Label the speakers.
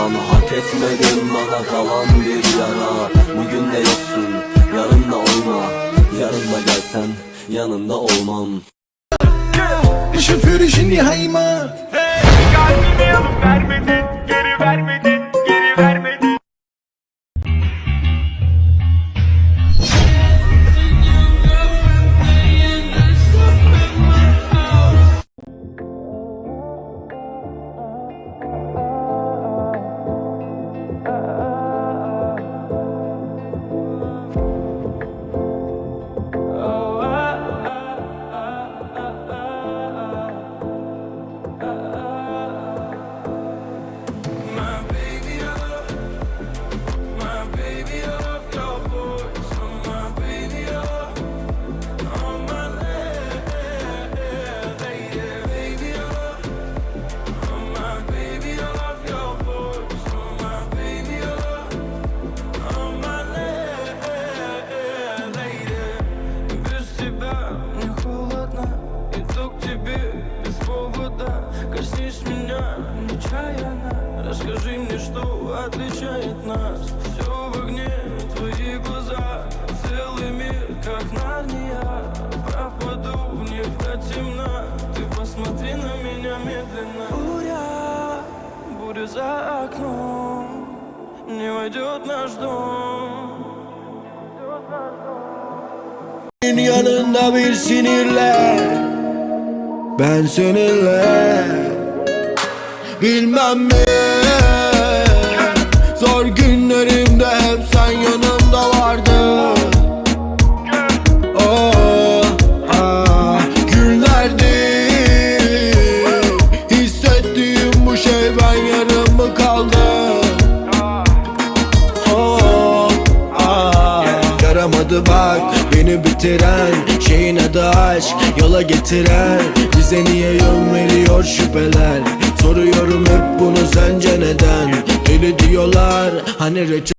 Speaker 1: inan hak etmedim bana kalan bir yara. Bugün de yoksun yarın da olma. Yarın da gelsen yanında olmam.
Speaker 2: Ich für dich in die Heimat.
Speaker 3: Kalbimi alıp vermedin,
Speaker 4: тебе без повода. Коснись меня нечаянно. Расскажи мне, что отличает нас. Все в огне, твои глаза. Целый мир, как Нарния. Пропаду в них до темна. Ты посмотри на меня медленно. Буря, буря за окном. Не войдет наш дом.
Speaker 2: Yanında bir sinirle Ben seninle Bilmem mi? Zor günlerimde hep sen yanımda vardın. Oh, ah, günlerdi. Hissettiğim bu şey ben yarım mı kaldım Yaramadı bak beni bitiren Şeyin adı aşk yola getiren. Bize niye yön veriyor şüpheler? Soruyorum hep bunu sence neden? Deli diyorlar hani reçete